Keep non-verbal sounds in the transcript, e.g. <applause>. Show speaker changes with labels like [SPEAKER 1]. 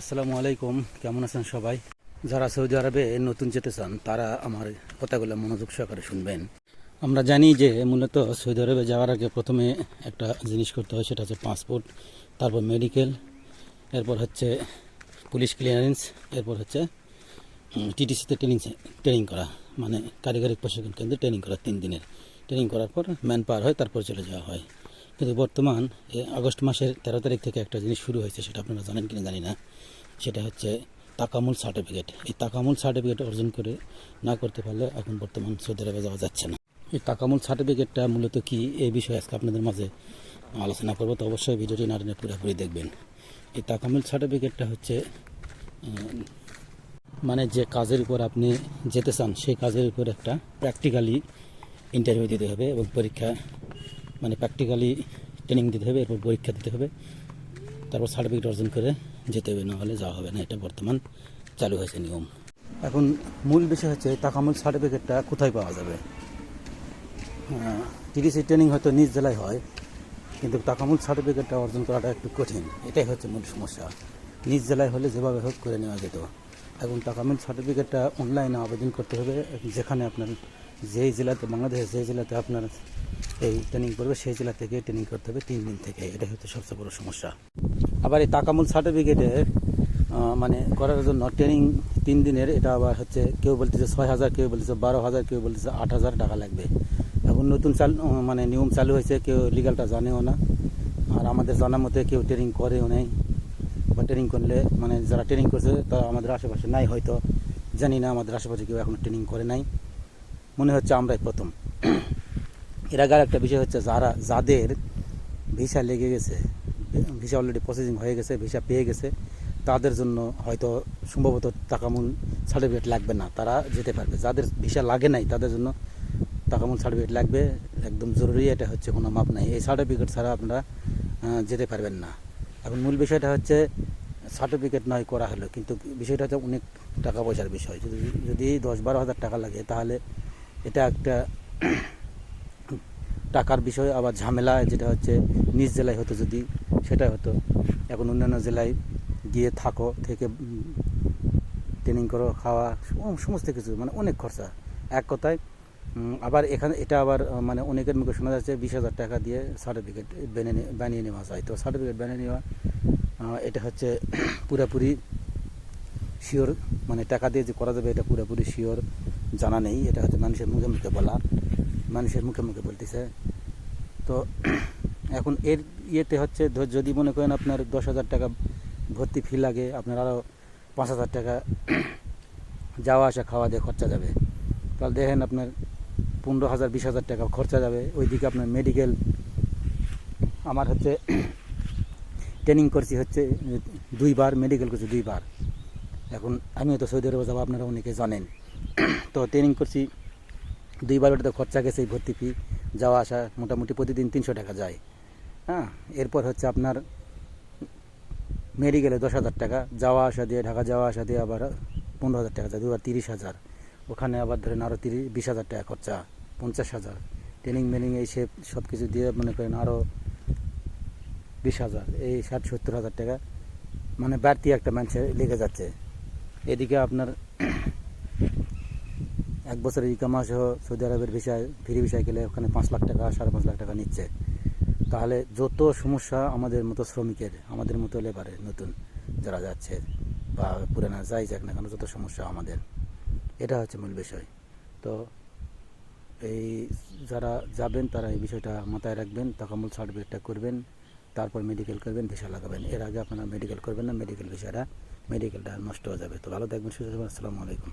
[SPEAKER 1] আসসালামু আলাইকুম, কেমন আছেন সবাই? যারা সৌদি আরবে নতুন যেতে চান, তারা আমার কথাগুলো মনোযোগ সহকারে শুনবেন। আমরা জানি যে মূলত সৌদি আরবে যাওয়ার আগে প্রথমে একটা জিনিস করতে হয়, সেটা হচ্ছে পাসপোর্ট, তারপর মেডিকেল, এরপর হচ্ছে পুলিশ ক্লিয়ারেন্স, এরপর হচ্ছে টিটিসিতে ট্রেনিং ট্রেনিং করা মানে কারিগরি প্রশিক্ষণ কেন্দ্রে ট্রেনিং করা তিন দিনের। ট্রেনিং করার পর ম্যান পাওয়ার হয়, তারপর চলে যাওয়া হয়। কিন্তু বর্তমান আগস্ট মাসের তেরো তারিখ থেকে একটা জিনিস শুরু হয়েছে, সেটা আপনারা জানেন কিনা জানি না। সেটা হচ্ছে তাকামুল সার্টিফিকেট। এই তাকামুল সার্টিফিকেট অর্জন করে না করতে পারলে এখন বর্তমান সৌদি আরবে যাওয়া যাচ্ছে না। এই তাকামুল সার্টিফিকেটটা মূলত কি, এই বিষয়ে আজকে আপনাদের মাঝে আলোচনা করব। তো অবশ্যই ভিডিওটি না পুরোপুরি দেখবেন। এই তাকামুল সার্টিফিকেটটা হচ্ছে মানে যে কাজের উপর আপনি যেতে চান, সেই কাজের উপর একটা প্র্যাকটিক্যালি ইন্টারভিউ দিতে হবে এবং পরীক্ষা মানে প্র্যাকটিক্যালি ট্রেনিং দিতে হবে, এরপর পরীক্ষা দিতে হবে। তারপর সার্টিফিকেট অর্জন করে যেতে হবে, নাহলে যাওয়া হবে না। এটা বর্তমান চালু হয়েছে নিয়ম। এখন মূল বিষয় হচ্ছে, তাকামুল সার্টিফিকেটটা কোথায় পাওয়া যাবে? টিডিসি ট্রেনিং হয়তো নিজ জেলায় হয়, কিন্তু তাকামুল সার্টিফিকেটটা অর্জন করাটা একটু কঠিন। এটাই হচ্ছে মূল সমস্যা। নিজ জেলায় হলে যেভাবে হোক করে নেওয়া যেত। এখন তাকামুল সার্টিফিকেটটা অনলাইনে আবেদন করতে হবে। যেখানে আপনার যেই জেলাতে, বাংলাদেশের যেই জেলাতে আপনার এই ট্রেনিং করবে, সেই জেলা থেকে ট্রেনিং করতে হবে তিন দিন থেকে। এটা হচ্ছে সবচেয়ে বড় সমস্যা। আবার এই তাকামুল সার্টিফিকেটে মানে করার জন্য ট্রেনিং তিন দিনের, এটা আবার হচ্ছে কেউ বলতেছে ছয় হাজার, কেউ বলতেছে বারো হাজার, কেউ বলতেছে আট হাজার টাকা লাগবে। এখন নতুন চাল মানে নিয়ম চালু হয়েছে, কেউ লিগালটা জানেও না। আর আমাদের জানার মতে কেউ ট্রেনিং করেও নেই। বা ট্রেনিং করলে মানে যারা ট্রেনিং করছে, তারা আমাদের আশেপাশে নাই হয়তো। জানি না আমাদের আশেপাশে কেউ এখনও ট্রেনিং করে নাই। মনে হচ্ছে আমরাই প্রথম। এর আগে একটা বিষয় হচ্ছে যারা, যাদের ভিসা লেগে গেছে ভিসা অলরেডি প্রসেসিং হয়ে গেছে ভিসা পেয়ে গেছে, তাদের জন্য হয়তো সম্ভবত টাকামূল সার্টিফিকেট লাগবে না, তারা যেতে পারবে। যাদের ভিসা লাগে নাই, তাদের জন্য টাকামূল সার্টিফিকেট লাগবে। একদম জরুরি এটা হচ্ছে, কোনো মাপ নাই। এই সার্টিফিকেট ছাড়া আপনারা যেতে পারবেন না। এখন মূল বিষয়টা হচ্ছে সার্টিফিকেট নয়, করা হলো। কিন্তু বিষয়টা হচ্ছে অনেক টাকা পয়সার বিষয়। যদি যদি দশ বারো হাজার টাকা লাগে, তাহলে এটা একটা টাকার বিষয় আবার ঝামেলা, যেটা হচ্ছে নিজ জেলায় হতো যদি সেটা হতো। এখন অন্যান্য জেলায় গিয়ে থাকো, থেকে ট্রেনিং করো, খাওয়া সমস্ত কিছু মানে অনেক খরচা। এক কথায় আবার এখানে এটা আবার মানে অনেকের মুখে শোনা যাচ্ছে বিশ হাজার টাকা দিয়ে সার্টিফিকেট বানিয়ে বানিয়ে নেওয়া যায়। তো সার্টিফিকেট বানিয়ে নেওয়া এটা হচ্ছে <clears throat> পুরোপুরি শিওর মানে টাকা দিয়ে যে করা যাবে এটা পুরোপুরি শিওর জানা নেই। এটা হচ্ছে মানুষের মুখে মুখে বলা। মানুষের মুখে মুখে বলতেছে। তো এখন এর ইয়েতে হচ্ছে যদি মনে করেন আপনার দশ হাজার টাকা ভর্তি ফি লাগে, আপনার আরও পাঁচ হাজার টাকা যাওয়া আসা, খাওয়া দিয়ে খরচা যাবে। তাহলে দেখেন আপনার পনেরো হাজার, বিশ হাজার টাকা খরচা যাবে। ওইদিকে আপনার মেডিকেল আমার হচ্ছে ট্রেনিং করছি হচ্ছে, দুইবার মেডিকেল করছি দুইবার। এখন আমিও তো সৌদি আরবে যাব, আপনারা অনেকে জানেন। তো ট্রেনিং করছি দুইবার ওটাতে খরচা গেছে এই ভর্তি ফি যাওয়া আসা মোটামুটি প্রতিদিন তিনশো টাকা যায়। হ্যাঁ এরপর হচ্ছে আপনার মেডিকেলে দশ হাজার টাকা, যাওয়া আসা দিয়ে, ঢাকা যাওয়া আসা দিয়ে আবার পনেরো হাজার টাকা যায়, দুবার তিরিশ হাজার। ওখানে আবার ধরেন আরও তিরিশ, বিশ হাজার টাকা খরচা, পঞ্চাশ হাজার। ট্রেনিং মেনিং এই সে সব কিছু দিয়ে মনে করেন আরও বিশ হাজার, এই ষাট, সত্তর হাজার টাকা। মানে বাড়তি একটা মানুষের লেগে যাচ্ছে। এদিকে আপনার এক বছরের ইকামা সহ সৌদি আরবের ভিসায়, ফ্রি ভিসায় গেলে ওখানে পাঁচ লাখ টাকা, সাড়ে পাঁচ লাখ টাকা নিচ্ছে। তাহলে যত সমস্যা আমাদের মতো শ্রমিকের, আমাদের মতো লেবারে নতুন যারা যাচ্ছে বা পুরানা যাই যাক না কেন, যত সমস্যা আমাদের, এটা হচ্ছে মূল বিষয়। তো এই যারা যাবেন, তারা এই বিষয়টা মাথায় রাখবেন তাকামূল সার্টিফিকেটটা করবেন, তারপর মেডিকেল করবেন, ভিসা লাগাবেন। এর আগে আপনারা মেডিকেল করবেন না মেডিকেল ভিসাটা মেডিকেলটা নষ্ট হয়ে যাবে। তো ভালো থাকবেন, সুস্থ আসসালামু আলাইকুম।